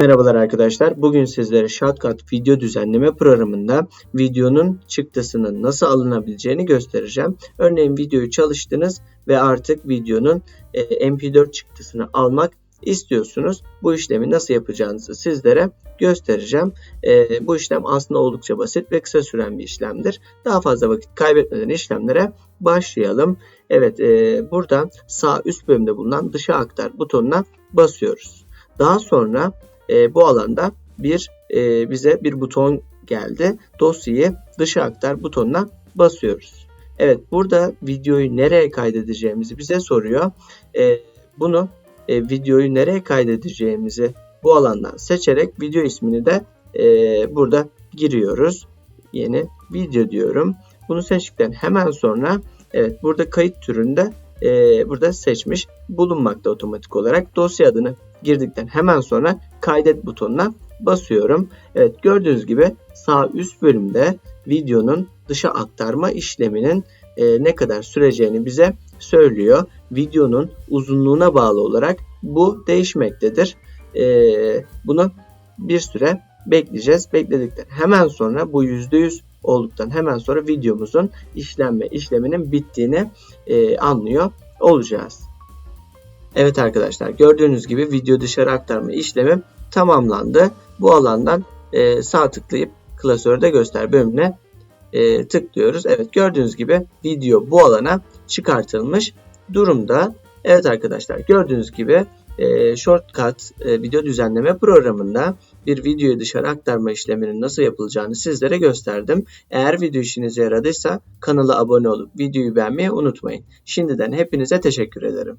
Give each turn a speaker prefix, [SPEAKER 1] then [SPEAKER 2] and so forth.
[SPEAKER 1] Merhabalar arkadaşlar. Bugün sizlere Shotcut video düzenleme programında videonun çıktısının nasıl alınabileceğini göstereceğim. Örneğin videoyu çalıştınız ve artık videonun e, MP4 çıktısını almak istiyorsunuz. Bu işlemi nasıl yapacağınızı sizlere göstereceğim. E, bu işlem aslında oldukça basit ve kısa süren bir işlemdir. Daha fazla vakit kaybetmeden işlemlere başlayalım. Evet e, burada sağ üst bölümde bulunan dışa aktar butonuna basıyoruz. Daha sonra e, bu alanda bir e, bize bir buton geldi. Dosyayı dışa aktar butonuna basıyoruz. Evet burada videoyu nereye kaydedeceğimizi bize soruyor. E, bunu e, videoyu nereye kaydedeceğimizi bu alandan seçerek video ismini de e, burada giriyoruz. Yeni video diyorum. Bunu seçtikten hemen sonra evet burada kayıt türünde e, burada seçmiş bulunmakta otomatik olarak. Dosya adını girdikten hemen sonra kaydet butonuna basıyorum. Evet gördüğünüz gibi sağ üst bölümde videonun dışa aktarma işleminin e, ne kadar süreceğini bize söylüyor. Videonun uzunluğuna bağlı olarak bu değişmektedir. E, bunu bir süre bekleyeceğiz. Bekledikten hemen sonra bu %100 olduktan hemen sonra videomuzun işlenme işleminin bittiğini e, anlıyor olacağız. Evet arkadaşlar gördüğünüz gibi video dışarı aktarma işlemi tamamlandı. Bu alandan e, sağ tıklayıp klasörde göster bölümüne e, tıklıyoruz. Evet gördüğünüz gibi video bu alana çıkartılmış durumda. Evet arkadaşlar gördüğünüz gibi e, Shortcut e, video düzenleme programında bir videoyu dışarı aktarma işleminin nasıl yapılacağını sizlere gösterdim. Eğer video işinize yaradıysa kanala abone olup videoyu beğenmeyi unutmayın. Şimdiden hepinize teşekkür ederim.